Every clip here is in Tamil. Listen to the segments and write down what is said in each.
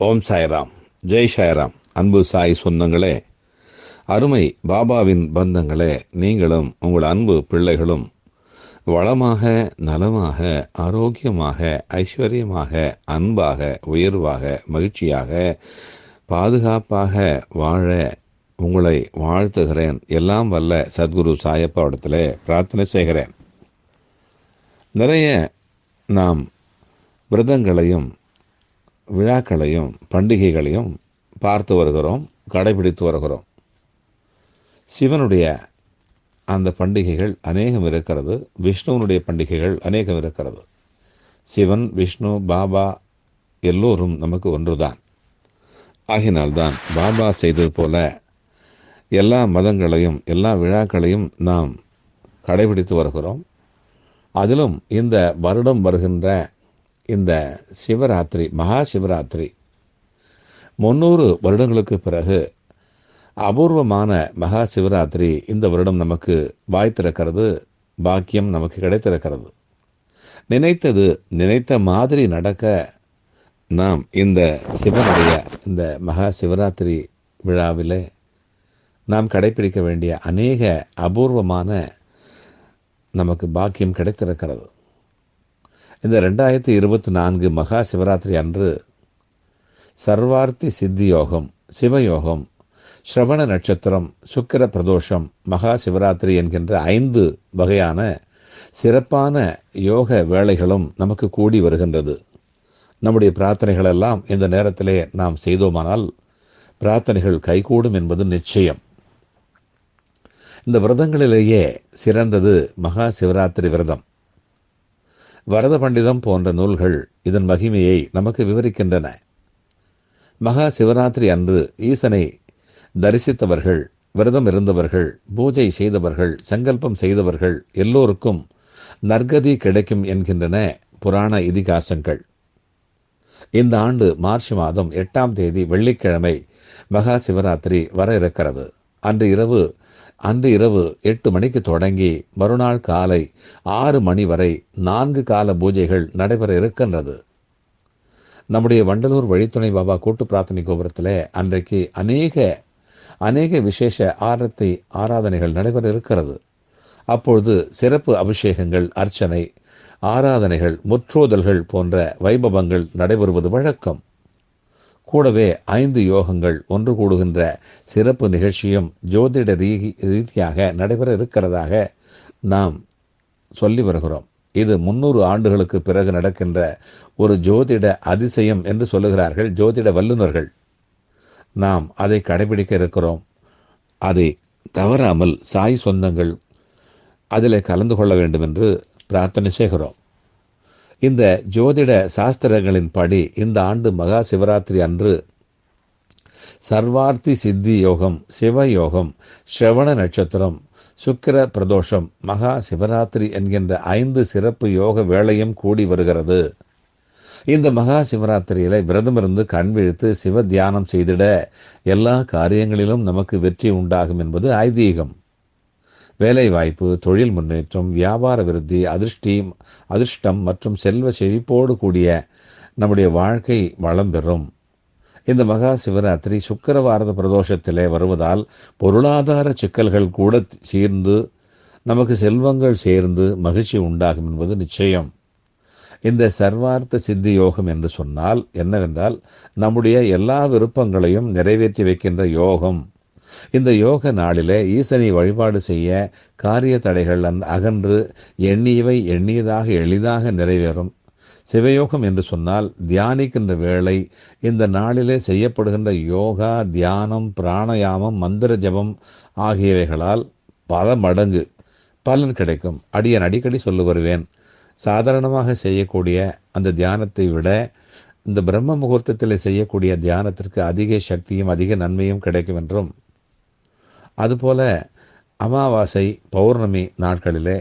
ஓம் சாய்ராம். ஜெய் சாய்ராம். அன்பு சாய் சொந்தங்களே அருமை பாபாவின் பந்தங்களே நீங்களும் உங்கள் அன்பு பிள்ளைகளும் வளமாக நலமாக ஆரோக்கியமாக ஐஸ்வர்யமாக அன்பாக உயர்வாக மகிழ்ச்சியாக பாதுகாப்பாக வாழ உங்களை வாழ்த்துகிறேன். எல்லாம் வல்ல சத்குரு சாயப்பாவிடத்தில் பிரார்த்தனை செய்கிறேன். நிறைய நாம் விரதங்களையும் விழாக்களையும் பண்டிகைகளையும் பார்த்து வருகிறோம் கடைபிடித்து வருகிறோம். சிவனுடைய அந்த பண்டிகைகள் அநேகம் இருக்கிறது விஷ்ணுவனுடைய பண்டிகைகள் அநேகம் இருக்கிறது. சிவன் விஷ்ணு பாபா எல்லோரும் நமக்கு ஒன்றுதான். ஆகினால்தான் பாபா செய்தது போல எல்லா மதங்களையும் எல்லா விழாக்களையும் நாம் கடைபிடித்து வருகிறோம். அதிலும் இந்த வருடம் வருகின்ற இந்த சிவராத்திரி மகா சிவராத்திரி முன்னூறு வருடங்களுக்கு பிறகு அபூர்வமான மகா சிவராத்திரி இந்த வருடம் நமக்கு வாய்த்திருக்கிறது பாக்கியம் நமக்கு கிடைத்திருக்கிறது நினைத்தது நினைத்த மாதிரி நடக்க நாம் இந்த சிவனுடைய இந்த மகா சிவராத்திரி விழாவிலே நாம் கடைபிடிக்க வேண்டிய அநேக அபூர்வமான நமக்கு பாக்கியம் கிடைத்திருக்கிறது. இந்த ரெண்டாயிரத்தி இருபத்தி நான்கு மகா சிவராத்திரி அன்று சர்வார்த்தி சித்தி யோகம் சிவயோகம் ஸ்ரவண நட்சத்திரம் சுக்கிர பிரதோஷம் மகா சிவராத்திரி என்கின்ற ஐந்து வகையான சிறப்பான யோக வேலைகளும் நமக்கு கூடி வருகின்றது. நம்முடைய பிரார்த்தனைகளெல்லாம் இந்த நேரத்திலே நாம் செய்தோமானால் பிரார்த்தனைகள் கைகூடும் என்பது நிச்சயம். இந்த விரதங்களிலேயே சிறந்தது மகா சிவராத்திரி விரதம். வரத பண்டிதம் போன்ற நூல்கள் இதன் மகிமையை நமக்கு விவரிக்கின்றன. மகா சிவராத்திரி அன்று ஈசனை தரிசித்தவர்கள் விரதம் இருந்தவர்கள் பூஜை செய்தவர்கள் சங்கல்பம் செய்தவர்கள் எல்லோருக்கும் நற்கதி கிடைக்கும் என்கின்றன புராண இதிகாசங்கள். இந்த ஆண்டு மார்ச் மாதம் எட்டாம் தேதி வெள்ளிக்கிழமை மகா சிவராத்திரி வர இருக்கிறது. அன்று இரவு அன்று இரவு எட்டு மணிக்கு தொடங்கி மறுநாள் காலை ஆறு மணி வரை நான்கு கால பூஜைகள் நடைபெற இருக்கின்றது. நம்முடைய வண்டலூர் வழித்துணை பாபா கூட்டு பிரார்த்தனை கோபுரத்தில் அன்றைக்கு அநேக அநேக விசேஷ ஆரத்தை ஆராதனைகள் நடைபெற இருக்கிறது. அப்பொழுது சிறப்பு அபிஷேகங்கள் அர்ச்சனை ஆராதனைகள் முற்றோதல்கள் போன்ற வைபவங்கள் நடைபெறுவது வழக்கம். கூடவே ஐந்து யோகங்கள் ஒன்று கூடுகின்ற சிறப்பு நிகழ்ச்சியும் ஜோதிட ரீதி ரீதியாக நடைபெற இருக்கிறதாக நாம் சொல்லி வருகிறோம். இது முன்னூறு ஆண்டுகளுக்கு பிறகு நடக்கின்ற ஒரு ஜோதிட அதிசயம் என்று சொல்லுகிறார்கள் ஜோதிட வல்லுநர்கள். நாம் அதை கடைபிடிக்க இருக்கிறோம். அதை தவறாமல் சாய் சொந்தங்கள் அதில் கலந்து கொள்ள வேண்டும் என்று பிரார்த்தனை செய்கிறோம். இந்த ஜோதிட சாஸ்திரங்களின் படி இந்த ஆண்டு மகா சிவராத்திரி அன்று சர்வார்த்தி சித்தி யோகம் சிவயோகம் ஸ்ரவண நட்சத்திரம் சுக்கிர பிரதோஷம் மகா சிவராத்திரி என்கின்ற ஐந்து சிறப்பு யோக வேளையும் கூடி வருகிறது. இந்த மகா சிவராத்திரியில் விரதமிருந்து கண் விழித்து சிவ தியானம் செய்திட எல்லா காரியங்களிலும் நமக்கு வெற்றி உண்டாகும் என்பது ஐதீகம். வேலைவாய்ப்பு தொழில் முன்னேற்றம் வியாபார விருத்தி அதிர்ஷ்டி அதிர்ஷ்டம் மற்றும் செல்வ செழிப்போடு கூடிய நம்முடைய வாழ்க்கை வளம் பெறும். இந்த மகா சிவராத்திரி சுக்கரவாரத பிரதோஷத்திலே வருவதால் பொருளாதார சிக்கல்கள் கூட சேர்ந்து நமக்கு செல்வங்கள் சேர்ந்து மகிழ்ச்சி உண்டாகும் என்பது நிச்சயம். இந்த சர்வார்த்த சித்தி யோகம் என்று சொன்னால் என்னவென்றால் நம்முடைய எல்லா விருப்பங்களையும் நிறைவேற்றி வைக்கின்ற யோகம். இந்த யோக நாளிலே ஈசனை வழிபாடு செய்ய காரிய தடைகள் அந் அகன்று எண்ணியவை எண்ணியதாக எளிதாக நிறைவேறும். சிவயோகம் என்று சொன்னால் தியானிக்கின்ற வேளை இந்த நாளிலே செய்யப்படுகின்ற யோகா தியானம் பிராணயாமம் மந்திர ஜபம் ஆகியவைகளால் பல மடங்கு பலன் கிடைக்கும். அடியன் அடிக்கடி சொல்லு வருவேன். சாதாரணமாக செய்யக்கூடிய அந்த தியானத்தை விட இந்த பிரம்ம முகூர்த்தத்தில் செய்யக்கூடிய தியானத்திற்கு அதிக சக்தியும் அதிக நன்மையும் கிடைக்கும் என்றும் அதுபோல் அமாவாசை பௌர்ணமி நாட்களிலே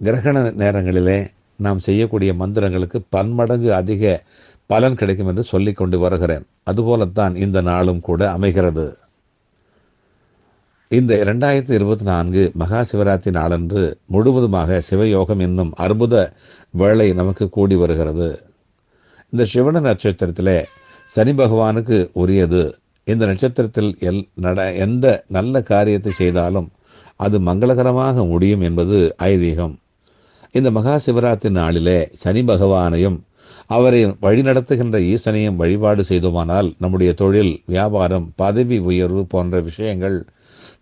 கிரகண நேரங்களிலே நாம் செய்யக்கூடிய மந்திரங்களுக்கு பன்மடங்கு அதிக பலன் கிடைக்கும் என்று சொல்லி கொண்டு வருகிறேன். அதுபோலத்தான் இந்த நாளும் கூட அமைகிறது. இந்த இரண்டாயிரத்தி இருபத்தி நான்கு மகா சிவராத்திரி நாளன்று முழுவதுமாக சிவயோகம் என்னும் அற்புத வேளை நமக்கு கூடி வருகிறது. இந்த சிவன நட்சத்திரத்திலே சனி பகவானுக்கு உரியது. இந்த நட்சத்திரத்தில் எல் நட எந்த நல்ல காரியத்தை செய்தாலும் அது மங்களகரமாக முடியும் என்பது ஐதீகம். இந்த மகா சிவராத்திரி நாளிலே சனி பகவானையும் அவரை வழிநடத்துகின்ற ஈசனையும் வழிபாடு செய்தோமானால் நம்முடைய தொழில் வியாபாரம் பதவி உயர்வு போன்ற விஷயங்கள்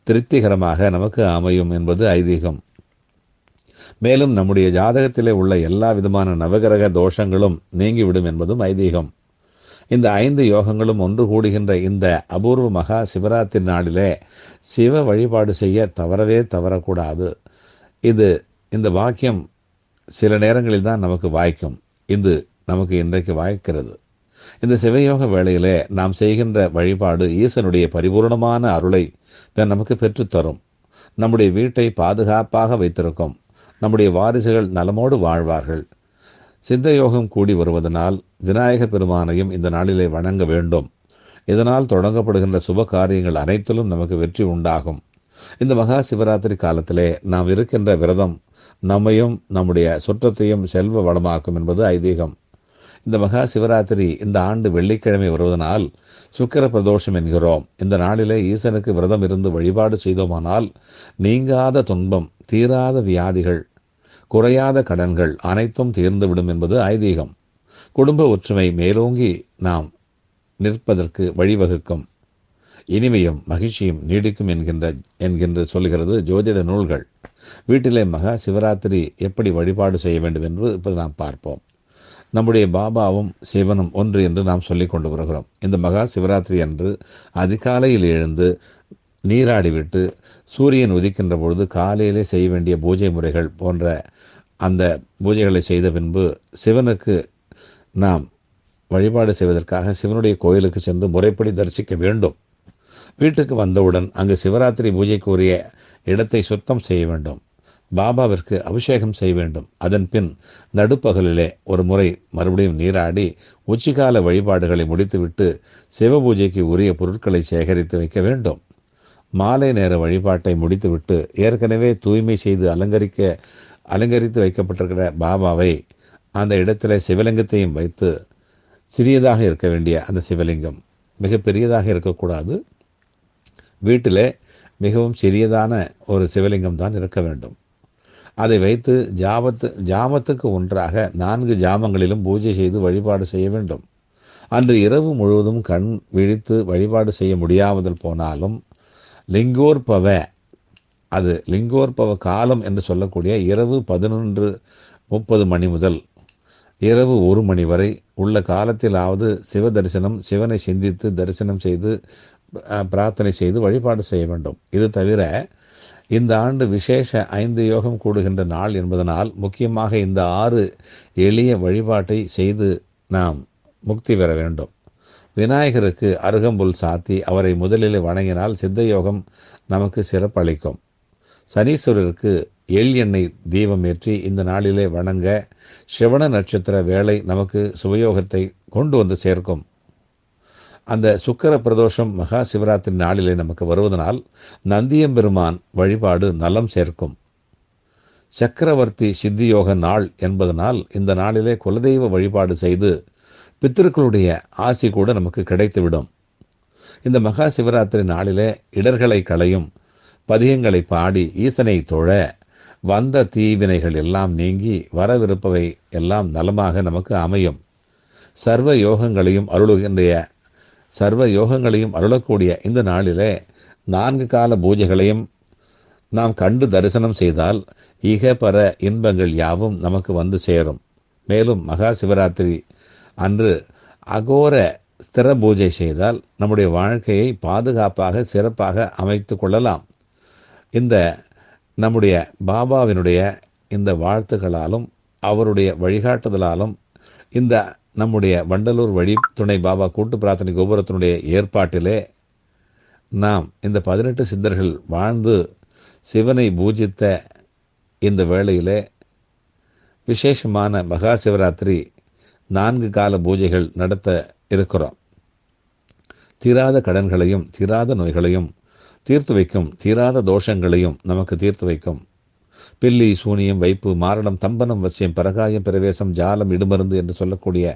திருப்திகரமாக நமக்கு அமையும் என்பது ஐதீகம். மேலும் நம்முடைய ஜாதகத்திலே உள்ள எல்லா விதமான நவகிரக தோஷங்களும் நீங்கிவிடும் என்பதும் ஐதீகம். இந்த ஐந்து யோகங்களும் ஒன்று கூடுகின்ற இந்த அபூர்வ மகா சிவராத்திரி நாளிலே சிவ வழிபாடு செய்ய தவறவே தவறக்கூடாது. இது இந்த வாக்கியம் சில நேரங்களில் தான் நமக்கு வாய்க்கும். இது நமக்கு இன்றைக்கு வாய்க்கிறது. இந்த சிவயோக வேளையிலே நாம் செய்கின்ற வழிபாடு ஈசனுடைய பரிபூர்ணமான அருளை நமக்கு பெற்றுத்தரும். நம்முடைய வீட்டை பாதுகாப்பாக வைத்திருக்கும். நம்முடைய வாரிசுகள் நலமோடு வாழ்வார்கள். சித்தயோகம் கூடி வருவதனால் விநாயக பெருமானையும் இந்த நாளிலே வணங்க வேண்டும். இதனால் தொடங்கப்படுகின்ற சுப காரியங்கள் அனைத்திலும் நமக்கு வெற்றி உண்டாகும். இந்த மகா சிவராத்திரி காலத்திலே நாம் இருக்கின்ற விரதம் நம்மையும் நம்முடைய சுற்றத்தையும் செல்வ வளமாக்கும் என்பது ஐதீகம். இந்த மகா சிவராத்திரி இந்த ஆண்டு வெள்ளிக்கிழமை வருவதனால் சுக்கர பிரதோஷம் என்கிறோம். இந்த நாளிலே ஈசனுக்கு விரதம் இருந்து வழிபாடு செய்தோமானால் நீங்காத துன்பம் தீராத வியாதிகள் குறையாத கடன்கள் அனைத்தும் தீர்ந்துவிடும் என்பது ஐதீகம். குடும்ப ஒற்றுமை மேலோங்கி நாம் நிற்பதற்கு வழிவகுக்கும். இனிமையும் மகிழ்ச்சியும் நீடிக்கும் என்கின்ற என்கின்ற சொல்கிறது ஜோதிட நூல்கள். வீட்டிலே மகா சிவராத்திரி எப்படி வழிபாடு செய்ய வேண்டும் என்று இப்போது நாம் பார்ப்போம். நம்முடைய பாபாவும் சிவனும் ஒன்று என்று நாம் சொல்லிக் கொண்டு வருகிறோம். இந்த மகா சிவராத்திரி அன்று அதிகாலையில் எழுந்து நீராடிவிட்டு சூரியன் உதிக்கின்ற பொழுது காலையிலே செய்ய வேண்டிய பூஜை முறைகள் போன்ற அந்த பூஜைகளை செய்த பின்பு சிவனுக்கு நாம் வழிபாடு செய்வதற்காக சிவனுடைய கோயிலுக்கு சென்று முறைப்படி தரிசிக்க வேண்டும். வீட்டுக்கு வந்தவுடன் அங்கு சிவராத்திரி பூஜைக்குரிய இடத்தை சுத்தம் செய்ய வேண்டும். பாபாவிற்கு அபிஷேகம் செய்ய வேண்டும். அதன் பின் நடுப்பகலிலே ஒரு முறை மறுபடியும் நீராடி உச்சிகால வழிபாடுகளை முடித்துவிட்டு சிவ பூஜைக்கு உரிய பொருட்களை சேகரித்து வைக்க வேண்டும். மாலை நேர வழிபாட்டை முடித்துவிட்டு ஏற்கனவே தூய்மை செய்து அலங்கரிக்க அலங்கரித்து வைக்கப்பட்டிருக்கிற பாபாவை அந்த இடத்துல சிவலிங்கத்தையும் வைத்து சிறியதாக இருக்க வேண்டிய அந்த சிவலிங்கம் மிக பெரியதாக இருக்கக்கூடாது. வீட்டில் மிகவும் சிறியதான ஒரு சிவலிங்கம் தான் இருக்க வேண்டும். அதை வைத்து ஜாபத்து ஜாமத்துக்கு ஒன்றாக நான்கு ஜாமங்களிலும் பூஜை செய்து வழிபாடு செய்ய வேண்டும். அன்று இரவு முழுவதும் கண் விழித்து வழிபாடு செய்ய முடியாமல் போனாலும் லிங்கோற்பவ. அது லிங்கோற்பவ காலம் என்று சொல்லக்கூடிய இரவு பதினொன்று முப்பது மணி முதல் இரவு ஒரு மணி வரை உள்ள காலத்திலாவது சிவ தரிசனம் சிவனை சிந்தித்து தரிசனம் செய்து பிரார்த்தனை செய்து வழிபாடு செய்ய வேண்டும். இது தவிர இந்த ஆண்டு விசேஷ ஐந்து யோகம் கூடுகின்ற நாள் என்பதனால் முக்கியமாக இந்த ஆறு எளிய வழிபாட்டை செய்து நாம் முக்தி பெற வேண்டும். விநாயகருக்கு அருகம்புல் சாத்தி அவரை முதலில் வணங்கினால் சித்த யோகம் நமக்கு சிறப்பளிக்கும். சனீஸ்வரருக்கு எள் எண்ணெய் தீபம் ஏற்றி இந்த நாளிலே வணங்க சிவன நட்சத்திர வேலை நமக்கு சுபயோகத்தை கொண்டு வந்து சேர்க்கும். அந்த சுக்கர பிரதோஷம் மகா சிவராத்திரி நாளிலே நமக்கு வருவதனால் நந்தியம்பெருமான் வழிபாடு நலம் சேர்க்கும். சக்கரவர்த்தி சித்தியோக நாள் என்பதனால் இந்த நாளிலே குலதெய்வ வழிபாடு செய்து பித்திருக்களுடைய ஆசி கூட நமக்கு கிடைத்துவிடும். இந்த மகா சிவராத்திரி நாளிலே இடர்களை களையும் பதியங்களை பாடி ஈசனை தொழ வந்த தீவினைகள் எல்லாம் நீங்கி வரவிருப்பவை எல்லாம் நலமாக நமக்கு அமையும். சர்வ யோகங்களையும் அருளுகின்ற சர்வ யோகங்களையும் அருளக்கூடிய இந்த நாளிலே நான்கு கால பூஜைகளையும் நாம் கண்டு தரிசனம் செய்தால் ஈக பர இன்பங்கள் யாவும் நமக்கு வந்து சேரும். மேலும் மகா சிவராத்திரி அன்று அகோர ஸ்திர பூஜை செய்தால் நம்முடைய வாழ்க்கையை பாதுகாப்பாக சிறப்பாக அமைத்து கொள்ளலாம். இந்த நம்முடைய பாபாவினுடைய இந்த வாழ்த்துக்களாலும் அவருடைய வழிகாட்டுதலாலும் இந்த நம்முடைய வண்டலூர் வழி துணை பாபா கூட்டு பிரார்த்தனை கோபுரத்தினுடைய ஏற்பாட்டிலே நாம் இந்த பதினெட்டு சித்தர்கள் வாழ்ந்து சிவனை பூஜித்த இந்த வேளையிலே விசேஷமான மகா சிவராத்திரி நான்கு கால பூஜைகள் நடத்த இருக்கிறோம். தீராத கடன்களையும் தீராத நோய்களையும் தீர்த்து வைக்கும் தீராத தோஷங்களையும் நமக்கு தீர்த்து வைக்கும். பில்லி சூனியம் வைப்பு மாரணம் தம்பனம் வசியம் பரகாயம் பிரவேசம் ஜாலம் இடுமருந்து என்று சொல்லக்கூடிய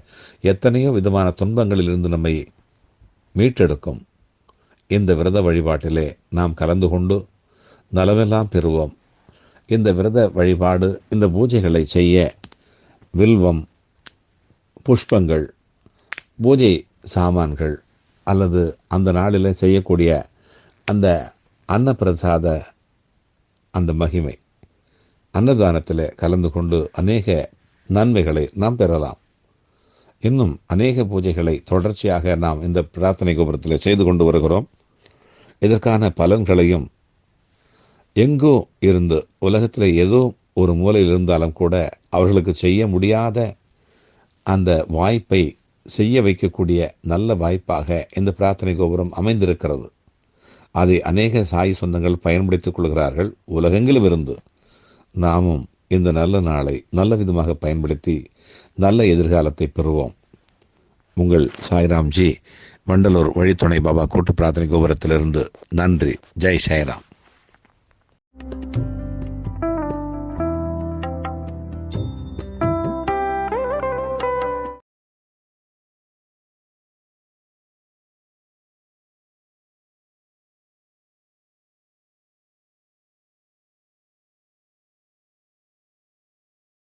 எத்தனையோ விதமான துன்பங்களில் இருந்து நம்மை மீட்டெடுக்கும். இந்த விரத வழிபாட்டிலே நாம் கலந்து கொண்டு நலமெல்லாம் பெறுவோம். இந்த விரத வழிபாடு இந்த பூஜைகளை செய்ய வில்வம் புஷ்பங்கள் பூஜை சாமான்கள் அல்லது அந்த நாளில் செய்யக்கூடிய அந்த அன்னப்பிரசாத அந்த மகிமை. அன்னதானத்தில் கலந்து கொண்டு அநேக நன்மைகளை நாம் பெறலாம். இன்னும் அநேக பூஜைகளை தொடர்ச்சியாக நாம் இந்த பிரார்த்தனை கோபுரத்தில் செய்து கொண்டு வருகிறோம். இதற்கான பலன்களையும் எங்கோ இருந்து உலகத்தில் ஏதோ ஒரு மூலையில் இருந்தாலும் கூட அவர்களுக்கு செய்ய முடியாத அந்த வாய்ப்பை செய்ய வைக்கக்கூடிய நல்ல வாய்ப்பாக இந்த பிரார்த்தனை கோபுரம் அமைந்திருக்கிறது. அதை அநேக சாய் சொந்தங்கள் பயன்படுத்திக் கொள்கிறார்கள். உலகெங்கிலும் இருந்து நாமும் இந்த நல்ல நாளை நல்ல விதமாக பயன்படுத்தி நல்ல எதிர்காலத்தை பெறுவோம். உங்கள் சாய்ராம்ஜி வண்டலூர் வழித்துணை பாபா கூட்டு பிரார்த்தனை கோபுரத்திலிருந்து நன்றி. ஜெய் சாய்ராம்.